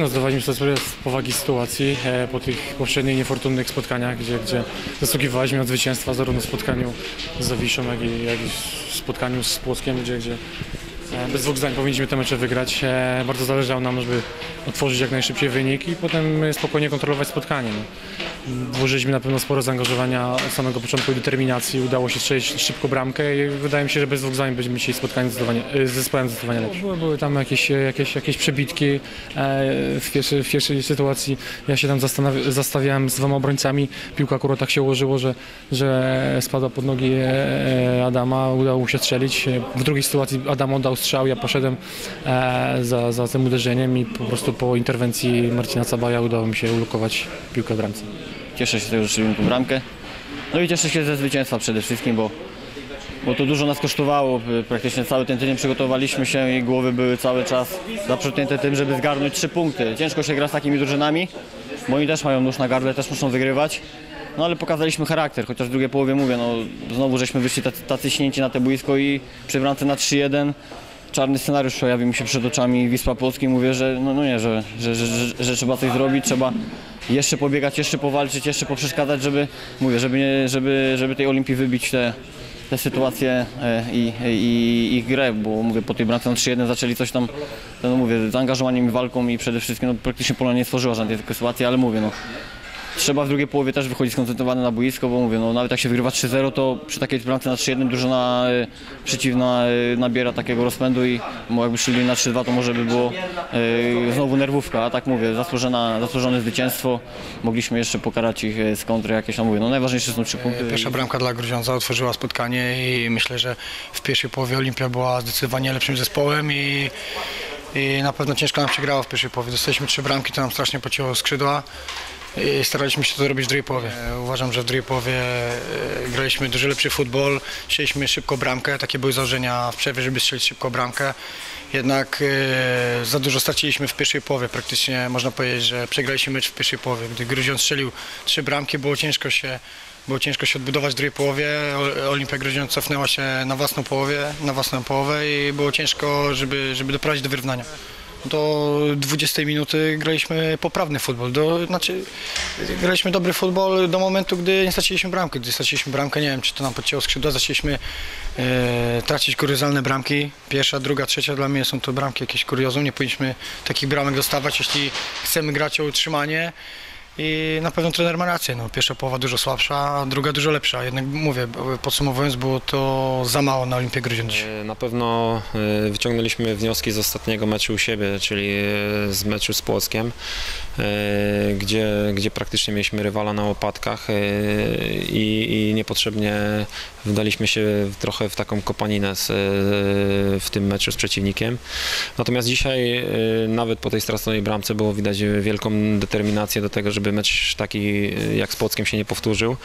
No, zdawaliśmy sobie z powagi sytuacji e, po tych poprzednich niefortunnych spotkaniach, gdzie, gdzie zasługiwaliśmy na zwycięstwa zarówno w spotkaniu z Zawiszą, jak i, jak i w spotkaniu z Płockiem, gdzie, gdzie e, bez dwóch zdań powinniśmy te mecze wygrać. E, bardzo zależało nam, żeby otworzyć jak najszybciej wynik i potem spokojnie kontrolować spotkanie. No. Włożyliśmy na pewno sporo zaangażowania od samego początku i determinacji. Udało się strzelić szybko bramkę i wydaje mi się, że bez dwóch zdań będziemy dzisiaj spotkanie e, z zespołem zdecydowanie lepszym. Były, były tam jakieś, jakieś, jakieś przebitki e, w pierwszej, w pierwszej sytuacji. Ja się tam zastawiałem z dwoma obrońcami. Piłka akurat tak się ułożyło, że, że spadła pod nogi e, Adama. Udało się strzelić. W drugiej sytuacji Adam oddał strzał, ja poszedłem e, za, za tym uderzeniem i po prostu po interwencji Marcina Cabaja udało mi się ulokować piłkę w bramce. Cieszę się z tego, że strzeliłem tą bramkę. No i cieszę się ze zwycięstwa przede wszystkim, bo, bo to dużo nas kosztowało. Praktycznie cały ten tydzień przygotowaliśmy się i głowy były cały czas zaprzątnięte tym, żeby zgarnąć trzy punkty. Ciężko się gra z takimi drużynami, bo oni też mają nóż na gardle, też muszą wygrywać. No ale pokazaliśmy charakter, chociaż w drugiej połowie mówię, no znowu żeśmy wyszli tacy, tacy śnięci na te boisko i przy bramce na 3-1 czarny scenariusz pojawił mi się przed oczami Wisła Polski. Mówię, że no, no nie, że, że, że, że, trzeba coś zrobić, trzeba jeszcze pobiegać, jeszcze powalczyć, jeszcze poprzeszkadzać, żeby, mówię, żeby, nie, żeby, żeby tej Olimpii wybić te, te sytuacje e, i, i, i grę, bo mówię, po tej bramce na 3-1 zaczęli coś tam, no mówię, zaangażowaniem i walką i przede wszystkim no, praktycznie Polonia nie stworzyła żadnej sytuacji, ale mówię, no trzeba w drugiej połowie też wychodzić skoncentrowany na boisko, bo mówię, no nawet jak się wygrywa 3-0, to przy takiej bramce na 3-1 drużyna e, przeciwna e, nabiera takiego rozpędu i mo- jakby szli na 3-2, to może by było e, znowu nerwówka, a tak mówię, zasłużona, zasłużone zwycięstwo, mogliśmy jeszcze pokarać ich e, z kontry jakieś tam, mówię, no najważniejsze są trzy punkty. Pierwsza bramka dla Grudziądza otworzyła spotkanie i myślę, że w pierwszej połowie Olimpia była zdecydowanie lepszym zespołem i, i na pewno ciężko nam się grało w pierwszej połowie. Dostaliśmy trzy bramki, to nam strasznie pocięło skrzydła i staraliśmy się to robić w drugiej połowie. E, Uważam, że w drugiej połowie e, graliśmy dużo lepszy futbol, chcieliśmy szybko bramkę, takie były założenia w przerwie, żeby strzelić szybko bramkę. Jednak e, za dużo straciliśmy w pierwszej połowie. Praktycznie można powiedzieć, że przegraliśmy mecz w pierwszej połowie. Gdy Grudziądz strzelił trzy bramki, było ciężko się, było ciężko się odbudować w drugiej połowie. Olimpia Grudziądz cofnęła się na własną połowie, na własną połowę i było ciężko, żeby, żeby doprowadzić do wyrównania. Do 20 minuty graliśmy poprawny futbol. Do, znaczy, graliśmy dobry futbol do momentu, gdy nie straciliśmy bramkę. Gdy straciliśmy bramkę, nie wiem, czy to nam podcięło skrzydła, zaczęliśmy e, tracić kuriozalne bramki. Pierwsza, druga, trzecia dla mnie są to bramki jakieś kuriozum. Nie powinniśmy takich bramek dostawać, jeśli chcemy grać o utrzymanie. I na pewno trener ma rację. No, pierwsza połowa dużo słabsza, a druga dużo lepsza. Jednak mówię, podsumowując, było to za mało na Olimpię Grudziądz. E, Na pewno e, wyciągnęliśmy wnioski z ostatniego meczu u siebie, czyli e, z meczu z Płockiem, gdzie, gdzie praktycznie mieliśmy rywala na łopatkach i, i niepotrzebnie wdaliśmy się trochę w taką kopaninę z, w tym meczu z przeciwnikiem. Natomiast dzisiaj nawet po tej straconej bramce było widać wielką determinację do tego, żeby mecz taki jak z Płockiem się nie powtórzył.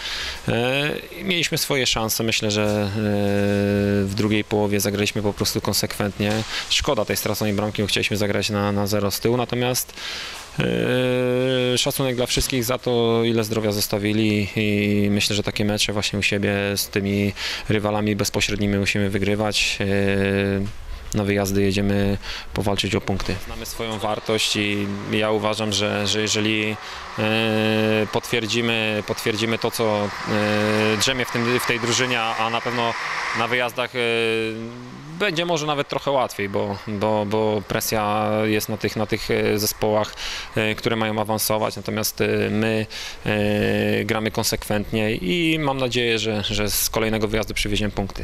E, Mieliśmy swoje szanse, myślę, że e, w drugiej połowie zagraliśmy po prostu konsekwentnie. Szkoda tej straconej bramki, bo chcieliśmy zagrać na, na zero z tyłu, natomiast e, szacunek dla wszystkich za to, ile zdrowia zostawili i myślę, że takie mecze właśnie u siebie z tymi rywalami bezpośrednimi musimy wygrywać. Na wyjazdy jedziemy powalczyć o punkty. Znamy swoją wartość i ja uważam, że, że jeżeli e, potwierdzimy, potwierdzimy to, co e, drzemie w, tym, w tej drużynie, a na pewno na wyjazdach e, będzie może nawet trochę łatwiej, bo, bo, bo presja jest na tych, na tych zespołach, które mają awansować, natomiast my gramy konsekwentnie i mam nadzieję, że, że z kolejnego wyjazdu przywieziemy punkty.